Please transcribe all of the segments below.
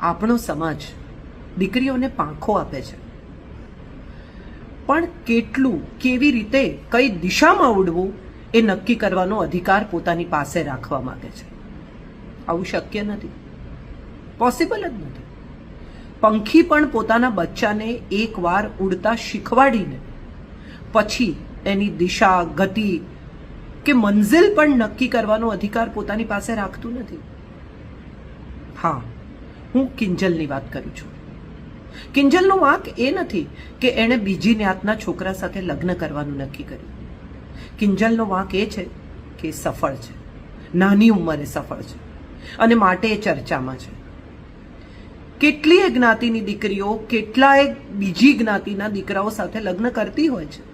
આપણો સમાજ દીકરીઓને પાંખો આપે છે. પણ કેટલું, કેવી રીતે, કઈ દિશામાં ઉડવું, એ નક્કી કરવાનો અધિકાર પોતાની પાસે રાખવા માંગે છે. આવું શક્ય નથી. પોસિબલ જ નથી. પંખી પણ પોતાના બચ્ચાને એકવાર ઉડતા શીખવાડીને, પછી એની દિશા, ગતિ કે મંઝિલ પણ નક્કી કરવાનો અધિકાર પોતાની પાસે રાખતું નથી. હા હું કિંજલની વાત કરું છું. કિંજલનો વાંક એ નથી કે એણે બીજી જ્ઞાતના છોકરા સાથે લગ્ન કરવાનું નક્કી કર્યું. કિંજલનો વાંક એ છે કે સફળ છે. નાની ઉંમરે સફળ છે અને માટે એ ચર્ચામાં છે. કેટલીય જ્ઞાતિની દીકરીઓ કેટલાય બીજી જ્ઞાતિના દીકરાઓ સાથે લગ્ન કરતી હોય છે.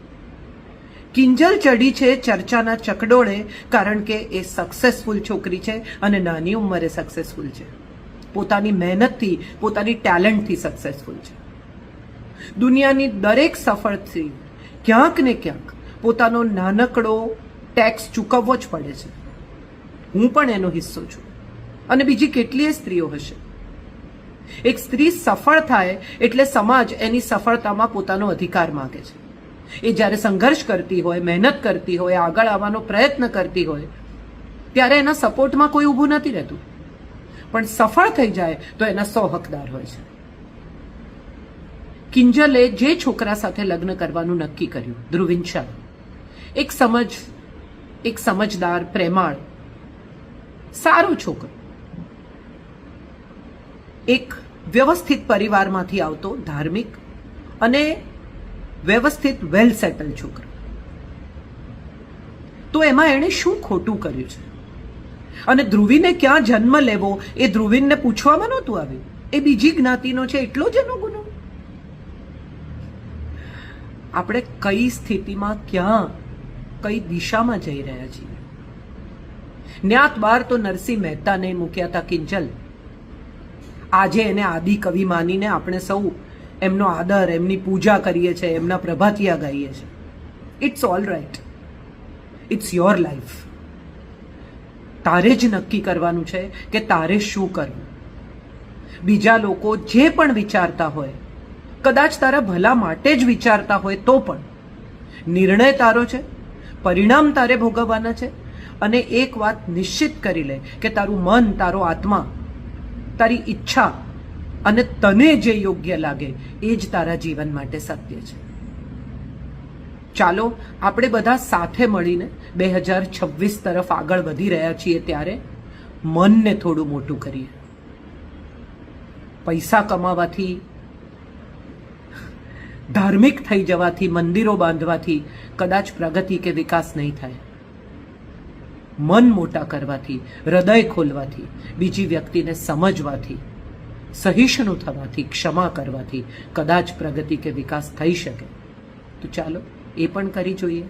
કિંજલ ચડી છે ચર્ચાના ચકડોળે કારણ કે એ સક્સેસફુલ છોકરી છે અને નાની ઉંમરે સક્સેસફુલ છે. પોતાની મહેનતથી, પોતાની ટેલેન્ટથી સક્સેસફુલ છે. દુનિયાની દરેક સફળ સ્ત્રી ક્યાંક ને ક્યાંક પોતાનો નાનકડો ટેક્સ ચૂકવવો જ પડે છે. હું પણ એનો હિસ્સો છું. અને બીજી કેટલીય સ્ત્રીઓ હશે. એક સ્ત્રી સફળ થાય એટલે સમાજ એની સફળતામાં પોતાનો અધિકાર માગે છે. એ જ્યારે સંઘર્ષ કરતી હોય, મહેનત કરતી હોય, આગળ આવવાનો પ્રયત્ન કરતી હોય, ત્યારે એના સપોર્ટમાં કોઈ ઊભું નથી રહેતું. પણ સફળ થઈ જાય તો એના સો હકદાર હોય છે. કિંજલે જે છોકરા સાથે લગ્ન કરવાનું નક્કી કર્યું, ધ્રુવિન શાહ. એક સમજ, એક સમજદાર, પ્રેમાળ, સારો છોકરો. એક વ્યવસ્થિત પરિવારમાંથી આવતો ધાર્મિક અને વ્યવસ્થિત વેલ સેટલ છોકરો. તો એમાં એણે શું ખોટું કર્યું છે? અને ધ્રુવીને ક્યાં જન્મ લેવો એ ધ્રુવીનને પૂછવામાં નહોતું આવ્યું. એ બીજી જ્ઞાતિનો છે, એટલો જ એનો ગુનો. આપણે કઈ સ્થિતિમાં ક્યાં, કઈ દિશામાં જઈ રહ્યા છીએ? ન્યાત બાર તો નરસિંહ મહેતાને મૂક્યા હતા કિંજલ. આજે એને આદિ કવિ માનીને આપણે સૌ એમનો આદર, એમની પૂજા કરીએ છીએ, એમના પ્રભાતિયા ગાઈએ છીએ. It's all right it's your life તારે જ નક્કી કરવાનું છે કે તારે શું કરવું. બીજા લોકો જે પણ વિચારતા હોય, કદાચ તારા ભલા માટે જ વિચારતા હોય તો પણ, નિર્ણય તારો છે, પરિણામ તારે ભોગવવાના છે, અને એક વાત નિશ્ચિત કરી લે કે તારું મન, તારો આત્મા, તારી ઈચ્છા અને તને જે યોગ્ય લાગે, એ જ તારા જીવન માટે સત્ય છે. ચાલો આપણે બધા સાથે મળીને બે હજાર છવ્વીસ તરફ આગળ વધી રહ્યા છીએ ત્યારે મનને થોડું મોટું કરીએ. પૈસા કમાવાથી, ધાર્મિક થઈ જવાથી, મંદિરો બાંધવાથી કદાચ પ્રગતિ કે વિકાસ નહીં થાય. મન મોટા કરવાથી, હૃદય ખોલવાથી, બીજી વ્યક્તિને સમજવાથી, સહિષ્ણુ થવાથી, ક્ષમા કરવાથી કદાચ પ્રગતિ કે વિકાસ થઈ શકે. તો ચાલો એ પણ કરી જોઈએ.